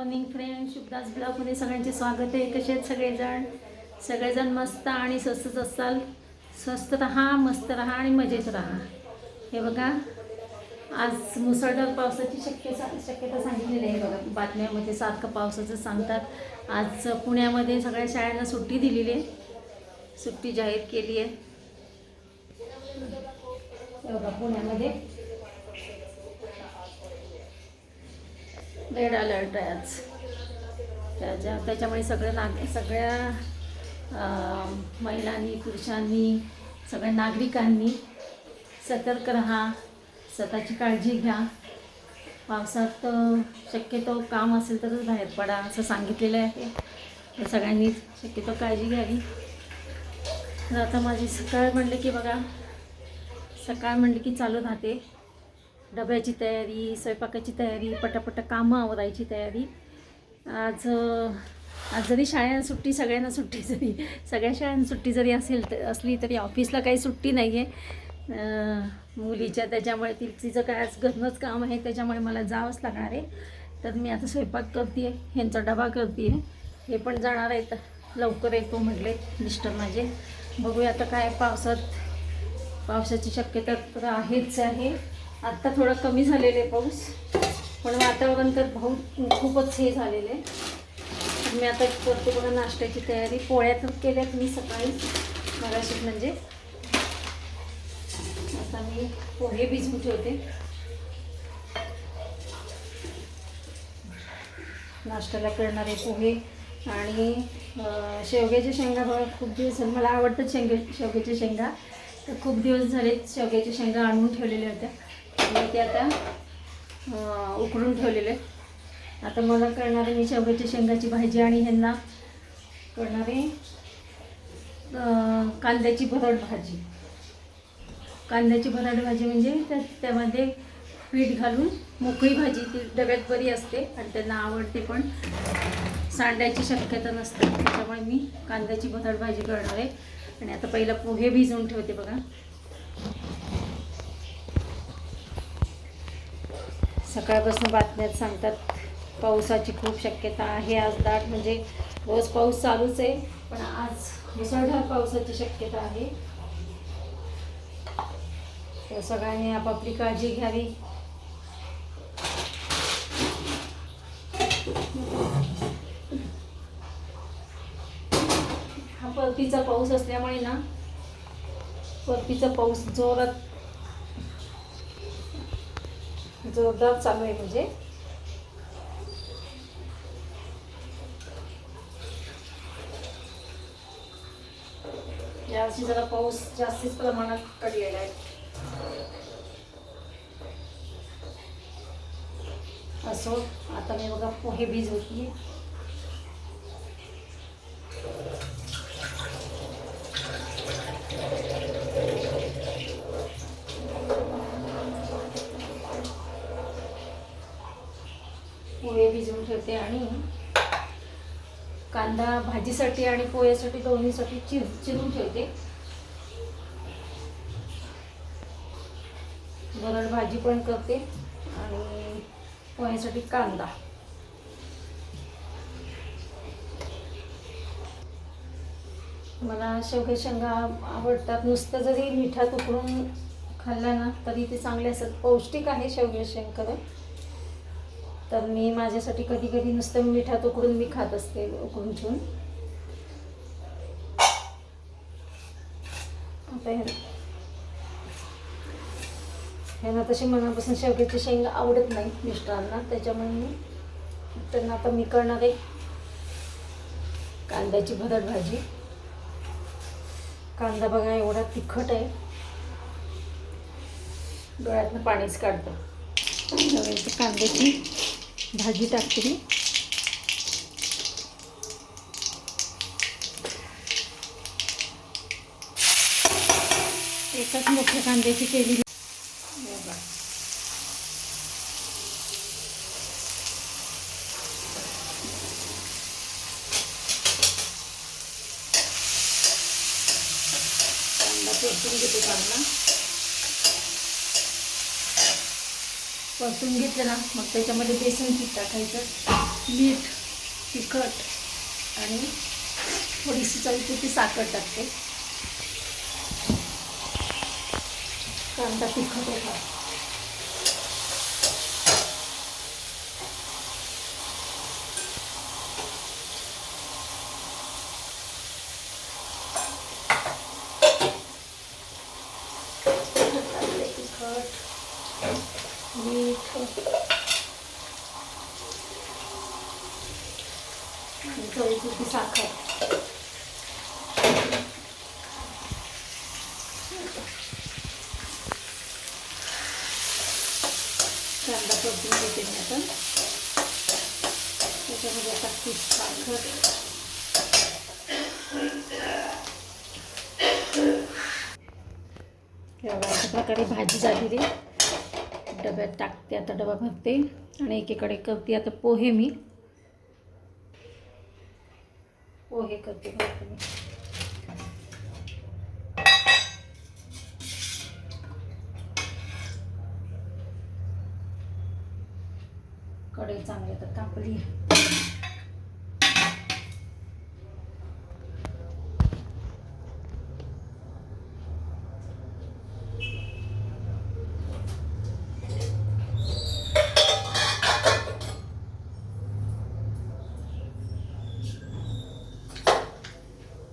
Morning friend शुभदास ब्लॉगमध्ये सगळ्यांचे स्वागत आहे. कसे आहेत सगळेजण? सगळेजण मस्त आणि स्वस्तच असाल. स्वस्त राहा मस्त राहा आणि मजेत राहा. हे बघा आज मुसळधार पावसाची शक्यता शक्यता सांगितलेली आहे बघा. बातम्यामध्ये सारखं पावसाचं सांगतात. आज पुण्यामध्ये सगळ्या शाळांना सुट्टी दिलेली आहे. सुट्टी जाहीर केली आहे. हे बघा पुण्यामध्ये रेड अलर्ट आहे आज. त्याच्या त्याच्यामुळे सगळ्या नाग सगळ्या महिलांनी पुरुषांनी सगळ्या नागरिकांनी सतर्क राहा स्वतःची काळजी घ्या. पावसात शक्यतो काम असेल तरच बाहेर पडा असं सांगितलेलं आहे. तर सगळ्यांनी शक्यतो काळजी घ्यावी. तर आता माझी सकाळ म्हणले की बघा सकाळ म्हणलं की चालू राहते. डब्याची तयारी स्वयंपाकाची तयारी पटापट कामं आवरायची तयारी. आज आज जरी शाळेला सुट्टी सगळ्यांना सुट्टी जरी सगळ्या शाळांना सुट्टी जरी असेल तर असली तरी ऑफिसला काही सुट्टी नाही आहे मुलीच्या त्याच्यामुळे ती तिचं काय आज घरनंच काम आहे त्याच्यामुळे मला जावंच लागणार आहे. तर मी आता स्वयंपाक करते आहे ह्यांचा डबा करते आहे हे पण जाणार आहेत. लवकर येतो म्हटले मिस्टर माझे. बघूया आता काय पावसात पावसाची शक्यता तर आहेच आहे. आत्ता थोडं कमी झालेलं आहे पाऊस पण वातावरण तर भाऊ खूपच हे झालेलं. आहे मी आता करते बघा नाश्त्याची तयारी. पोळ्या तर केल्यात मी सकाळी मगाशी म्हणजे. आता मी पोहे भिजवून ठेवते. नाश्त्याला करणारे पोहे आणि शेवग्याच्या शेंगा बघा खूप दिवस मला आवडतात शेंगे शेवग्याच्या शेंगा. तर खूप दिवस झाले शेवग्याच्या शेंगा आणून ठेवलेल्या होत्या. मी ते आता उकडून ठेवलेले. आता मला करणारे मी शेवग्याच्या शेंगाची भाजी आणि ह्यांना करणारे कांद्याची भरड भाजी. कांद्याची भरड भाजी म्हणजे त्या त्यामध्ये पीठ घालून मोकळी भाजी ती डब्यात बरी असते आणि त्यांना आवडते पण सांडायची शक्यता नसते. त्याच्यामुळे मी कांद्याची भरड भाजी करणार आहे. आणि आता पहिला पोहे भिजवून ठेवते बघा. सकाळपासून बातम्यात सांगतात पावसाची खूप शक्यता आहे आज दाट म्हणजे रोज पाऊस चालूच आहे पण आज मुसळधार पावसाची शक्यता आहे. तर सगळ्यांनी आपापली काळजी घ्यावी. हा परतीचा पाऊस असल्यामुळे ना परतीचा पाऊस जोरात जोरदार चालू आहे म्हणजे. यावर्षी जरा पाऊस जास्तीच प्रमाणात पडलेला आहे. असो आता मी बघा पोहे भिजवते पोहे भिजवून ठेवते आणि कांदा भाजीसाठी आणि पोह्यासाठी दोन्हीसाठी चिर चिरून ठेवते. वरण भाजी पण करते आणि पोह्यासाठी कांदा. मला शेवगे शेंगा आवडतात. नुसतं जरी मिठात उकळून खाल्ला ना तरी ते चांगले असतात. पौष्टिक आहे शेवगे शेंकर तर मी माझ्यासाठी कधी कधी नुसतं मिठात तुकडून मी खात असते उकडून ठेवून. आता ह्या- ह्यांना तशी मनापासून शेवग्याची शेंग आवडत नाही मिस्टरांना त्याच्यामुळे मी त्यांना आता मी करणार आहे कांद्याची भरड भाजी. कांदा बघा एवढा तिखट आहे. डोळ्यातनं पाणीच काढतं. कांद्याची भाजी टाकते एकाच मोठ्या कांद्याची केली. कांदा परतून घेते चांगला. परतून घेतलं ना मग त्याच्यामध्ये बेसन पीठ टाकायचं. मीठ तिखट आणि थोडीशी चवीपुरती साखर टाकते. कांदा तिखट होता टाकले तिखट मीठ आणि चवीपुरती साखर कांदा परतून घेते मी आता. त्याच्यामध्ये टाकते साखर अशा प्रकारे भाजी झालेली डब्यात टाकते आता डबा भरते. आणि एकीकडे करते आता पोहे मी. पोहे करते भरते मी. कढई चांगली तर कापली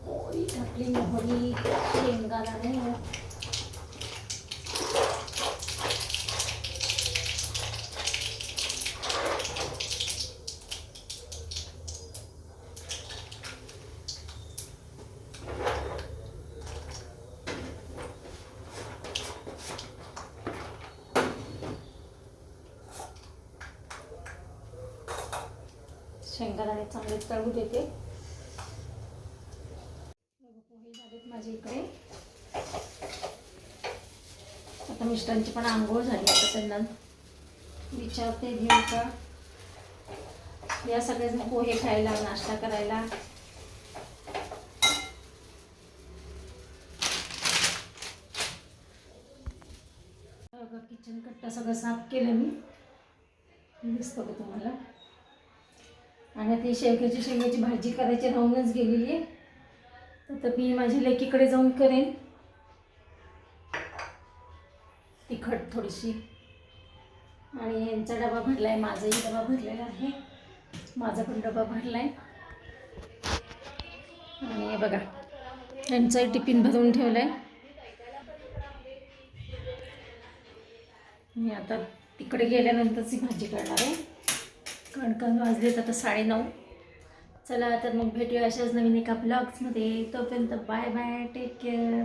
पोळी टाकली मोहरी शेंगादाणे शेंगदाणे चांगले तळू देते. पोहे झालेत माझ्या इकडे आता मिस्टरांची पण आंघोळ झाली आता त्यांना विचारते घेऊ का. या सगळ्याजण पोहे खायला नाश्ता करायला. किचन कट्टा सगळं साफ केलं मी दिसतो का तुम्हाला? आणि ती ही शेवग्याची शेंगाची भाजी करायची राहूनच गेलेली आहे. तर मी माझ्या लेकीकडे जाऊन करेन. तिखट थोडीशी. आणि यांचा डबा भरला आहे माझाही डबा भरलेला आहे. माझा पण डबा भरला आहे आणि हे बघा यांचाही टिफिन भरून ठेवला आहे मी आता तिकडे गेल्यानंतरच ही भाजी करणार आहे. कणकण वाजलेत आता साडेनऊ. चला तर मग भेटूया अशाच नवीन एका ब्लॉग्समध्ये तोपर्यंत बाय बाय टेक केअर